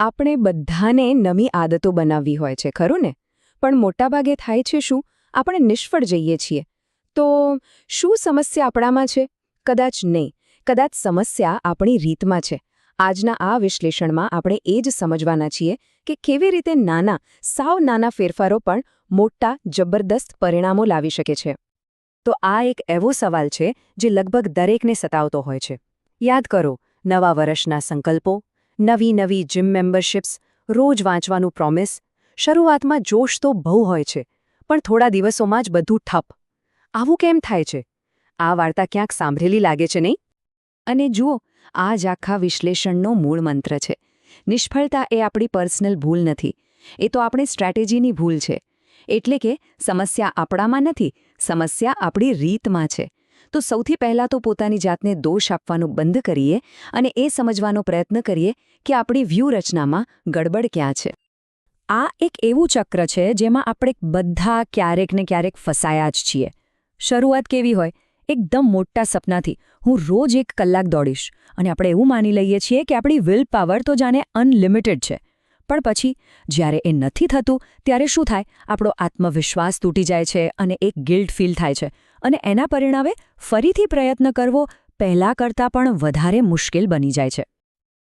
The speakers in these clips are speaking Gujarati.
આપણે બધાને નવી આદતો બનાવવી હોય છે, ખરું ને? પણ મોટાભાગે થાય છે શું? આપણે નિષ્ફળ જઈએ છીએ. તો શું સમસ્યા આપણામાં છે? કદાચ નહીં. કદાચ સમસ્યા આપણી રીતમાં છે. આજના આ વિશ્લેષણમાં આપણે એ જ સમજવાના છીએ કે કેવી રીતે નાના, સાવ નાના ફેરફારો પણ મોટા, જબરદસ્ત પરિણામો લાવી શકે છે. તો આ એક એવો સવાલ છે જે લગભગ દરેકને સતાવતો હોય છે. યાદ કરો, નવા વર્ષના સંકલ્પો નવી નવી જીમ મેમ્બરશિપ્સ રોજ વાંચવાનું પ્રોમિસ શરૂઆતમાં જોશ તો બહુ હોય છે, પણ થોડા દિવસોમાં જ બધું ઠપ. આવું કેમ થાય છે? આ વાર્તા ક્યાંક સાંભળેલી લાગે છે નહીં? અને જુઓ આ જ આખા વિશ્લેષણનો મૂળ મંત્ર છે. નિષ્ફળતા એ આપણી પર્સનલ ભૂલ નથી, એ તો આપણી સ્ટ્રેટેજીની ભૂલ છે. એટલે કે સમસ્યા આપણામાં નથી, સમસ્યા આપણી રીતમાં છે. તો સૌથી પહેલાં તો પોતાની જાતને દોષ આપવાનું બંધ કરીએ અને એ સમજવાનો પ્રયત્ન કરીએ કે આપણી વ્યૂહરચનામાં ગડબડ ક્યાં છે. આ એક એવું ચક્ર છે જેમાં આપણે બધા ક્યારેક ને ક્યારેક ફસાયા જ છીએ. શરૂઆત કેવી હોય? એકદમ મોટા સપનાથી. હું રોજ એક કલાક દોડીશ અને આપણે એવું માની લઈએ છીએ કે આપણી વિલ પાવર તો જાણે અનલિમિટેડ છે. પણ પછી, જ્યારે એ નથી થતું, ત્યારે શું થાય? આપણો આત્મવિશ્વાસ તૂટી જાય છે અને એક ગિલ્ટ ફીલ થાય છે. અને એના પરિણામે ફરીથી પ્રયત્ન કરવો પહેલાં કરતાં પણ વધારે મુશ્કેલ બની જાય છે.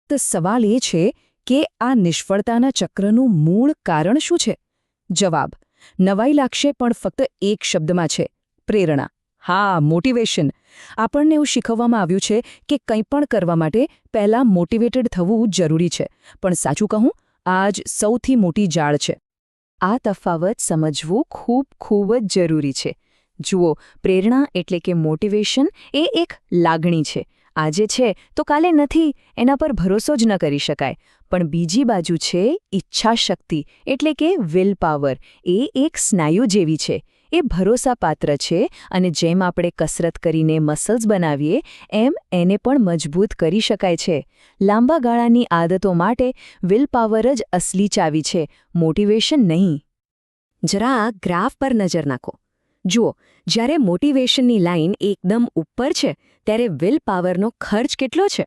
તો સવાલ એ છે કે આ નિષ્ફળતાના ચક્રનું મૂળ કારણ શું છે? જવાબ, નવાઈ લાગશે પણ ફક્ત એક શબ્દમાં છે, પ્રેરણા. હા મોટિવેશન આપણને એવું શીખવવામાં આવ્યું છે કે કંઈ પણ કરવા માટે પહેલાં મોટિવેટેડ થવું જરૂરી છે. પણ સાચું કહું આ જ સૌથી મોટી જાળ છે. આ તફાવત સમજવું ખૂબ ખૂબ જ જરૂરી છે. જુઓ, પ્રેરણા એટલે કે મોટિવેશન એ એક લાગણી છે. આજે છે તો કાલે નથી, એના પર ભરોસો જ ન કરી શકાય. પણ બીજી બાજુ છે ઈચ્છાશક્તિ એટલે કે વિલ પાવર એ એક સ્નાયુ જેવી છે. એ ભરોસાપાત્ર છે અને જેમ આપણે કસરત કરીને મસલ્સ બનાવીએ, એમ એને પણ મજબૂત કરી શકાય છે. લાંબા ગાળાની આદતો માટે વિલ પાવર જ અસલી ચાવી છે. મોટિવેશન નહીં. જરા ગ્રાફ પર નજર નાખો. જુઓ, જ્યારે મોટિવેશનની લાઇન એકદમ ઉપર છે, ત્યારે વિલ પાવરનો ખર્ચ કેટલો છે?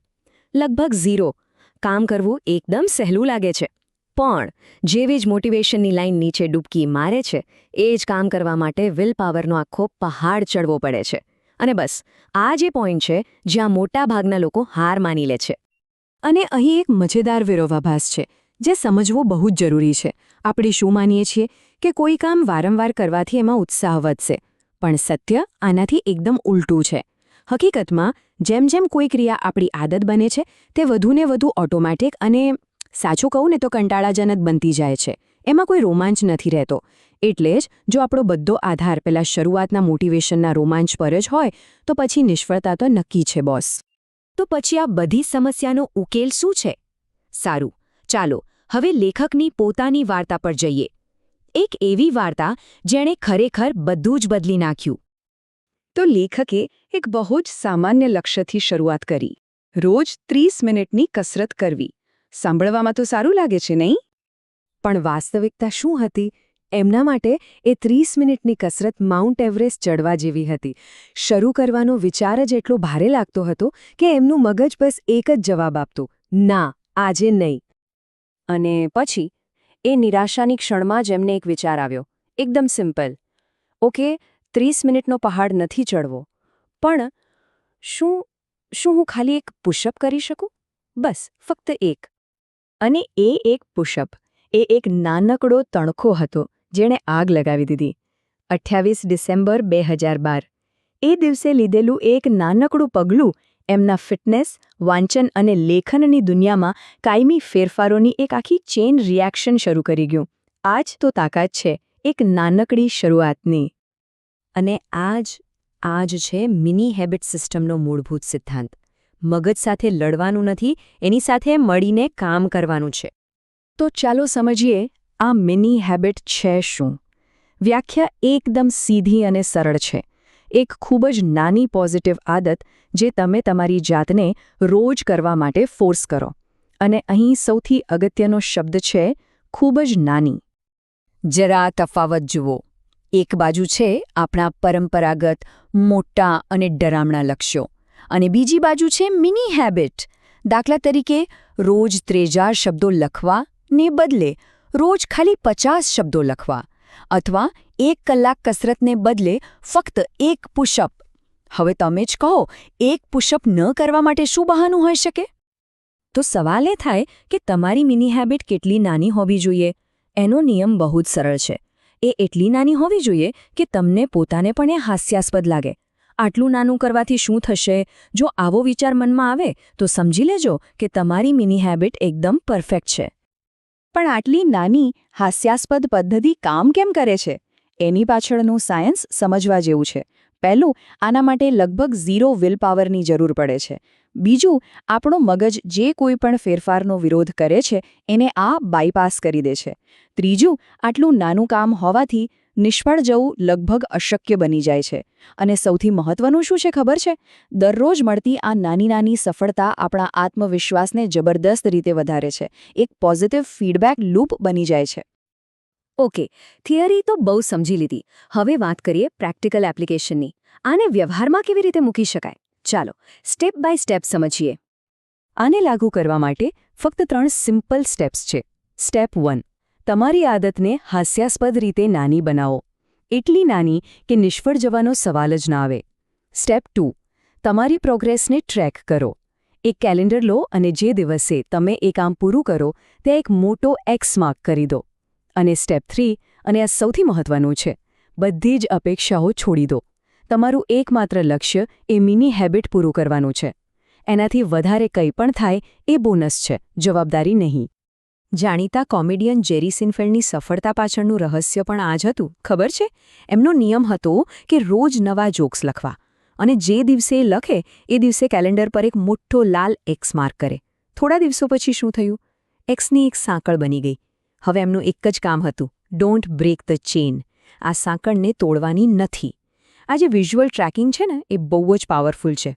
લગભગ ઝીરો. કામ કરવું એકદમ સહેલું લાગે છે. પણ, જેવી જ મોટિવેશનની લાઇન નીચે ડૂબકી મારે છે, એ જ કામ કરવા માટે વિલ પાવરનો આખો પહાડ ચડવો પડે છે. અને બસ, આ જે પોઈન્ટ છે, જ્યાં મોટાભાગના લોકો હાર માની લે છે. અને અહીં એક મજેદાર વિરોધાભાસ છે, જે સમજવું બહુ જ જરૂરી છે. આપણે શું માનીએ છીએ? કે કોઈ કામ વારંવાર કરવાથી એમાં ઉત્સાહ વધશે. પણ સત્ય આનાથી એકદમ ઉલટું છે. હકીકતમાં, જેમ જેમ કોઈ ક્રિયા આપણી આદત બને છે, તે વધુને વધુ ઓટોમેટિક અને સાચું કહું ને તો કંટાળાજનક બનતી જાય છે. એમાં કોઈ રોમાંચ નથી રહેતો. એટલે જ જો આપણો બધો આધાર પેલા શરૂઆતના મોટિવેશનના રોમાંચ પર જ હોય, તો પછી નિષ્ફળતા તો નક્કી છે, બોસ. તો પછી આ બધી સમસ્યાનો ઉકેલ શું છે? સારું. ચાલો, હવે લેખકની પોતાની વાર્તા પર જઈએ. એક એવી વાર્તા જેણે ખરેખર બધું જ બદલી નાખ્યું. તો લેખકે એક બહુ જ સામાન્ય લક્ષ્યથી શરૂઆત કરી. રોજ ત્રીસ મિનિટની કસરત કરવી. સાંભળવામાં તો સારું લાગે છે, નહીં? પણ વાસ્તવિકતા શું હતી? એમના માટે એ ત્રીસ મિનિટની કસરત માઉન્ટ એવરેસ્ટ ચડવા જેવી હતી. શરૂ કરવાનો વિચાર જ એટલો ભારે લાગતો હતો કે એમનું મગજ બસ એક જ જવાબ આપતું, ના, આજે નહીં. અને પછી એ નિરાશાની ક્ષણમાં જ એમને એક વિચાર આવ્યો. એકદમ સિમ્પલ. ઓકે, ત્રીસ મિનિટનો પહાડ નથી ચડવો. પણ શું શું હું ખાલી એક પુશઅપ કરી શકું? બસ, ફક્ત એક. અને એ એક પુશઅપ, એ એક નાનકડો તણખો હતો, જેણે આગ લગાવી દીધી. અઠ્યાવીસ ડિસેમ્બર બે હજાર બાર. એ દિવસે લીધેલું એક નાનકડું પગલું એમના ફિટનેસ, વાંચન અને લેખનની દુનિયામાં કાયમી ફેરફારોની એક આખી ચેઇન રિએક્શન શરૂ કરી ગયું. આજ તો તાકાત છે, એક નાનકડી શરૂઆતની. અને આજ આજ છે મિની હેબિટ સિસ્ટમનો મૂળભૂત સિદ્ધાંત. મગજ સાથે લડવાનું નથી, એની સાથે મળીને કામ કરવાનું છે. તો ચાલો સમજીએ, આ મિની હેબિટ છે શું? વ્યાખ્યા એકદમ સીધી અને સરળ છે. એક ખૂબ જ નાની પોઝિટિવ આદત જે તમે તમારી જાતને રોજ કરવા માટે ફોર્સ કરો. અને અહીં સૌથી અગત્યનો શબ્દ છે, ખૂબ જ નાની. જરા તફાવત જુઓ. એક બાજુ છે આપણા પરંપરાગત મોટા અને ડરામણા લક્ષ્યો અને બીજી બાજુ છે મિની હેબિટ દાખલા તરીકે, રોજ ત્રેજાર શબ્દો લખવા ને બદલે રોજ ખાલી પચાસ શબ્દો લખવા. અથવા એક કલાક કસરતને બદલે ફક્ત એક પુશઅપ. હવે તમે જ કહો, એક પુશઅપ ન કરવા માટે શું બહાનું હોઈ શકે? તો સવાલ એ થાય કે તમારી મિની હેબિટ કેટલી નાની હોવી જોઈએ. એનો નિયમ બહુ જ સરળ છે. એ એટલી નાની હોવી જોઈએ કે તમને પોતાને પણ એ હાસ્યાસ્પદ લાગે. આટલું નાનું કરવાથી શું થશે? જો આવો વિચાર મનમાં આવે, તો સમજી લેજો કે તમારી મિની હેબિટ એકદમ પરફેક્ટ છે. પણ આટલી નાની, હાસ્યાસ્પદ પદ્ધતિ કામ કેમ કરે છે? એની પાછળનું સાયન્સ સમજવા જેવું છે. પહેલું, આના માટે લગભગ ઝીરો વિલપાવરની જરૂર પડે છે. બીજું, આપણો મગજ જે કોઈ પણ ફેરફારનો વિરોધ કરે છે, એને આ બાયપાસ કરી દે છે. ત્રીજું, આટલું નાનું કામ હોવાથી નિષ્ફળ જવું લગભગ અશક્ય બની જાય છે. અને સૌથી મહત્વનું શું છે ખબર છે? દરરોજ મળતી આ નાની નાની સફળતા આપણા આત્મવિશ્વાસને જબરદસ્ત રીતે વધારે છે. એક પોઝિટિવ ફીડબેક લૂપ બની જાય છે. ઓકે થિયરી તો બહુ સમજી લીધી. હવે વાત કરીએ પ્રેક્ટિકલ એપ્લિકેશનની આને વ્યવહારમાં કેવી રીતે મૂકી શકાય? ચાલો સ્ટેપ બાય સ્ટેપ સમજીએ. આને લાગુ કરવા માટે ફક્ત ત્રણ સિમ્પલ સ્ટેપ્સ છે. સ્ટેપ વન તમારી આદતને હાસ્યાસ્પદ રીતે નાની બનાવો. એટલી નાની કે નિષ્ફળ જવાનો સવાલ જ ના આવે. સ્ટેપ ટુ તમારી પ્રોગ્રેસને ટ્રેક કરો. એક કેલેન્ડર લો અને જે દિવસે તમે એ કામ પૂરું કરો તે એક મોટો એક્સ માર્ક કરી દો. અને સ્ટેપ થ્રી અને આ સૌથી મહત્વનું છે, બધી જ અપેક્ષાઓ છોડી દો. તમારું એકમાત્ર લક્ષ્ય એ મિની હેબિટ પૂરું કરવાનું છે. એનાથી વધારે કંઈ પણ થાય એ બોનસ છે, જવાબદારી નહીં. જાણીતા કોમેડિયન જેરી સિન્ફેલ્ડની સફળતા પાછળનું રહસ્ય પણ આ જ હતું, ખબર છે? એમનો નિયમ હતો કે રોજ નવા જોક્સ લખવા અને જે દિવસે એ લખે, એ દિવસે કેલેન્ડર પર એક મોટો લાલ એક્સ માર્ક કરે. થોડા દિવસો પછી શું થયું? એક્સની એક સાંકળ બની ગઈ. હવે એમનું એક જ કામ હતું ડોન્ટ બ્રેક ધ ચેઇન આ સાંકળને તોડવાની નથી. આ જે વિઝ્યુઅલ ટ્રેકિંગ છે ને, એ બહુ જ પાવરફુલ છે.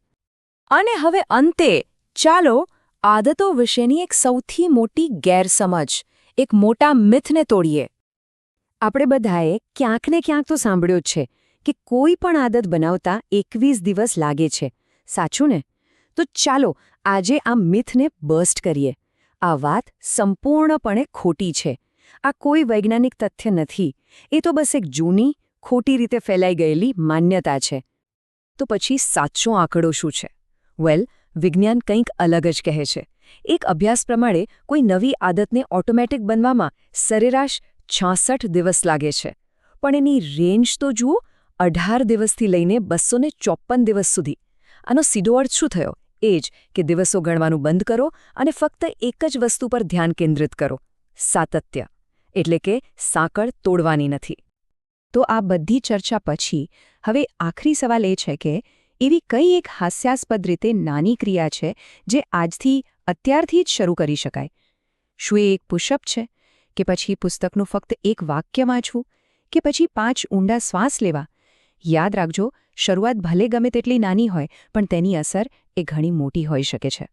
અને હવે અંતે, ચાલો આદતો વિશેની એક સૌથી મોટી ગેરસમજ, એક મોટા મિથને તોડીએ. આપણે બધાએ ક્યાંક ને ક્યાંક તો સાંભળ્યો જ છે કે કોઈ પણ આદત બનાવતા એકવીસ દિવસ લાગે છે. સાચું ને? તો ચાલો આજે આ મિથને બર્સ્ટ કરીએ. આ વાત સંપૂર્ણપણે ખોટી છે. આ કોઈ વૈજ્ઞાનિક તથ્ય નથી. એ તો બસ એક જૂની, ખોટી રીતે ફેલાઈ ગયેલી માન્યતા છે. તો પછી સાચો આંકડો શું છે? વેલ વિજ્ઞાન કંઈક અલગ જ કહે છે. એક અભ્યાસ પ્રમાણે કોઈ નવી આદતને ઓટોમેટિક બનવામાં સરેરાશ છાસઠ દિવસ લાગે છે. પણ એની રેન્જ તો જુઓ, અઢાર દિવસથી લઈને બસો દિવસ સુધી. આનો સીધો અર્થ શું થયો? એ જ કે દિવસો ગણવાનું બંધ કરો અને ફક્ત એક જ વસ્તુ પર ધ્યાન કેન્દ્રિત કરો. સાતત્ય. એટલે કે સાંકળ તોડવાની નથી. તો આ બધી ચર્ચા પછી હવે આખરી સવાલ એ છે કે એવી કઈ એક હાસ્યાસ્પદ રીતે નાની ક્રિયા છે જે આજથી, અત્યારથી જ શરૂ કરી શકાય? શું એ એક પુશઅપ છે? કે પછી પુસ્તકનું ફક્ત એક વાક્ય વાંચવું? કે પછી પાંચ ઊંડા શ્વાસ લેવા? યાદ રાખજો, શરૂઆત ભલે ગમે તેટલી નાની હોય, પણ તેની અસર એ ઘણી મોટી હોઈ શકે છે.